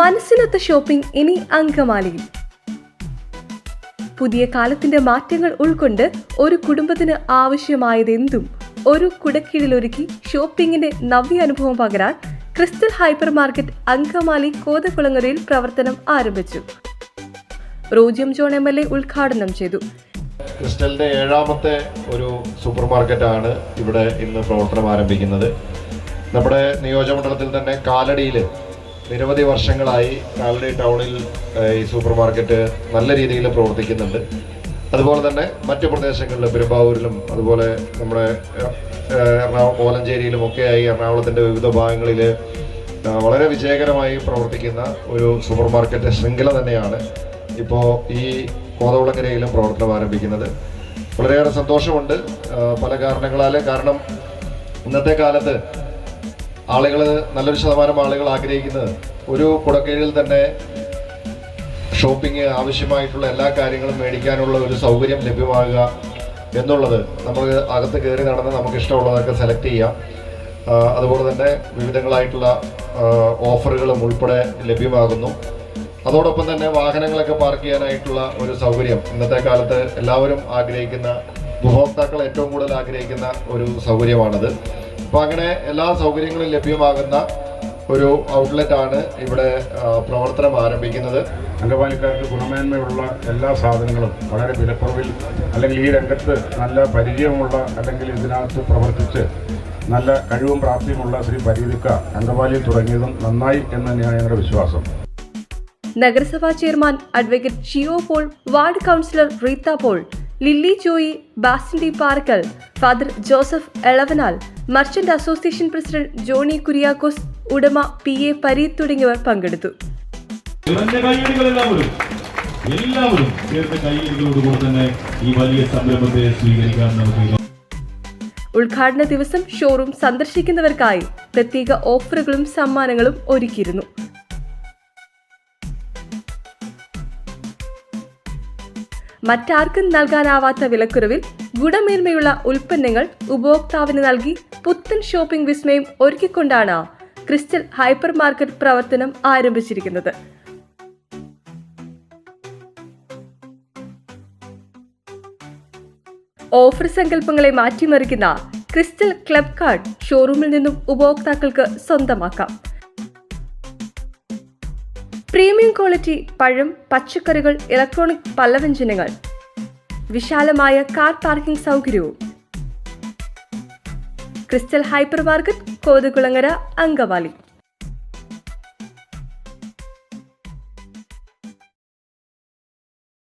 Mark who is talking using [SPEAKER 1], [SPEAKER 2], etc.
[SPEAKER 1] മനസ്സിനൊത്ത shopping ഇനി അങ്കമാലിയിൽ. പുതിയ കാലത്തിന്റെ മാറ്റങ്ങൾ ഉൾക്കൊണ്ട് ഒരു കുടുംബത്തിന് ആവശ്യമായതെന്തും ഒരു കുടക്കീഴിലൊരുക്കി ഷോപ്പിംഗിന്റെ നവ്യ അനുഭവം പകരാൻ ക്രിസ്റ്റൽ ഹൈപ്പർ മാർക്കറ്റ് അങ്കമാലി കോതകുളങ്ങരയിൽ പ്രവർത്തനം ആരംഭിച്ചു. റോജിയം ജോൺ എം എൽ എ ഉദ്ഘാടനം ചെയ്തു.
[SPEAKER 2] ക്രിസ്റ്റലിന്റെ ഏഴാമത്തെ ഒരു സൂപ്പർ മാർക്കറ്റാണ് ഇവിടെ ഇന്ന് പ്രവർത്തനം ആരംഭിക്കുന്നത്. നമ്മുടെ നിയോജകമണ്ഡലത്തിൽ തന്നെ കാലടിയിൽ നിരവധി വർഷങ്ങളായി കാലടി ടൗണിൽ ഈ സൂപ്പർ മാർക്കറ്റ് നല്ല രീതിയിൽ പ്രവർത്തിക്കുന്നുണ്ട്. അതുപോലെ തന്നെ മറ്റു പ്രദേശങ്ങളിലും പെരുമ്പാവൂരിലും അതുപോലെ നമ്മുടെ എറണാകുളം കോലഞ്ചേരിയിലും ഒക്കെയായി എറണാകുളത്തിന്റെ വിവിധ ഭാഗങ്ങളിൽ വളരെ വിജയകരമായി പ്രവർത്തിക്കുന്ന ഒരു സൂപ്പർ മാർക്കറ്റ് ശൃംഖല തന്നെയാണ് ഇപ്പോൾ ഈ കോതകുളങ്ങരയിലും പ്രവർത്തനം ആരംഭിക്കുന്നത്. വളരെയേറെ സന്തോഷമുണ്ട്. പല കാരണങ്ങളാൽ കാരണം ഇന്നത്തെ കാലത്ത് ആളുകൾ നല്ലൊരു ശതമാനം ആളുകൾ ആഗ്രഹിക്കുന്നത് ഒരു കുടക്കീഴിൽ തന്നെ ഷോപ്പിംഗ് ആവശ്യമായിട്ടുള്ള എല്ലാ കാര്യങ്ങളും മേടിക്കാനുള്ള ഒരു സൗകര്യം ലഭ്യമാകുക എന്നുള്ളത് നമ്മൾ അകത്ത് കയറി നടന്ന് നമുക്ക് ഇഷ്ടമുള്ളതൊക്കെ സെലക്ട് ചെയ്യാം. അതുപോലെ തന്നെ വിവിധങ്ങളായിട്ടുള്ള ഓഫറുകളും ഉൾപ്പെടെ ലഭ്യമാകുന്നു. അതോടൊപ്പം തന്നെ വാഹനങ്ങളൊക്കെ പാർക്ക് ചെയ്യാനായിട്ടുള്ള ഒരു സൗകര്യം ഇന്നത്തെ കാലത്ത് എല്ലാവരും ആഗ്രഹിക്കുന്ന ഉപഭോക്താക്കൾ ഏറ്റവും കൂടുതൽ ആഗ്രഹിക്കുന്ന ഒരു സൗകര്യമാണത്. അപ്പോൾ അങ്ങനെ എല്ലാ സൗകര്യങ്ങളും ലഭ്യമാകുന്ന ഒരു ഔട്ട്ലെറ്റ് ആണ് ഇവിടെ പ്രവർത്തനം ആരംഭിക്കുന്നത്.
[SPEAKER 3] അംഗവാലിക്കാർക്ക് ഗുണമേന്മയുള്ള എല്ലാ സാധനങ്ങളും വളരെ വിലക്കുറവിൽ അല്ലെങ്കിൽ ഈ രംഗത്ത് നല്ല പരിചയമുള്ള അല്ലെങ്കിൽ ഇതിനകത്ത് പ്രവർത്തിച്ച് നല്ല കഴിവും പ്രാപ്തിയുമുള്ള ശ്രീ പരീതിക്ക അംഗവാലിയിൽ തുടങ്ങിയതും നന്നായി എന്ന് തന്നെയാണ് ഞങ്ങളുടെ വിശ്വാസം.
[SPEAKER 1] നഗരസഭാ chairman advocate Shiyo Paul ward councillor Reetha Paul Lilly Joy Basin ഡി പാർക്കൽ father Joseph Elavanal merchant association president Johny Kuriakose ഉടമ പി എ പരീത് തുടങ്ങിയവർ പങ്കെടുത്തു.
[SPEAKER 4] എല്ലാവരും കൈയടികളോടുകൂടി തന്നെ ഈ വലിയ സംരംഭത്തെ സ്വീകരിക്കാൻ നമുക്ക്
[SPEAKER 1] ഉദ്ഘാടന ദിവസം ഷോറൂം സന്ദർശിക്കുന്നവർക്കായി പ്രത്യേക ഓഫറുകളും സമ്മാനങ്ങളും ഒരുക്കിയിരുന്നു. മറ്റാർക്കും നൽകാനാവാത്ത വിലക്കുറവിൽ ഗുണമേന്മയുള്ള ഉൽപ്പന്നങ്ങൾ ഉപഭോക്താവിന് നൽകി പുത്തൻ ഷോപ്പിംഗ് വിസ്മയം ഒരുക്കിക്കൊണ്ടാണ് ക്രിസ്റ്റൽ ഹൈപ്പർ മാർക്കറ്റ് പ്രവർത്തനം ആരംഭിച്ചിരിക്കുന്നത്. ഓഫർ സങ്കല്പങ്ങളെ മാറ്റിമറിക്കുന്ന ക്രിസ്റ്റൽ ക്ലബ് കാർഡ് ഷോറൂമിൽ നിന്നും ഉപഭോക്താക്കൾക്ക് സ്വന്തമാക്കാം. പ്രീമിയം ക്വാളിറ്റി പഴം പച്ചക്കറികൾ ഇലക്ട്രോണിക് പലവ്യഞ്ജനങ്ങൾ വിശാലമായ കാർ പാർക്കിംഗ് സൗകര്യവും. Crystal hyper market Kothakulangara Angamaly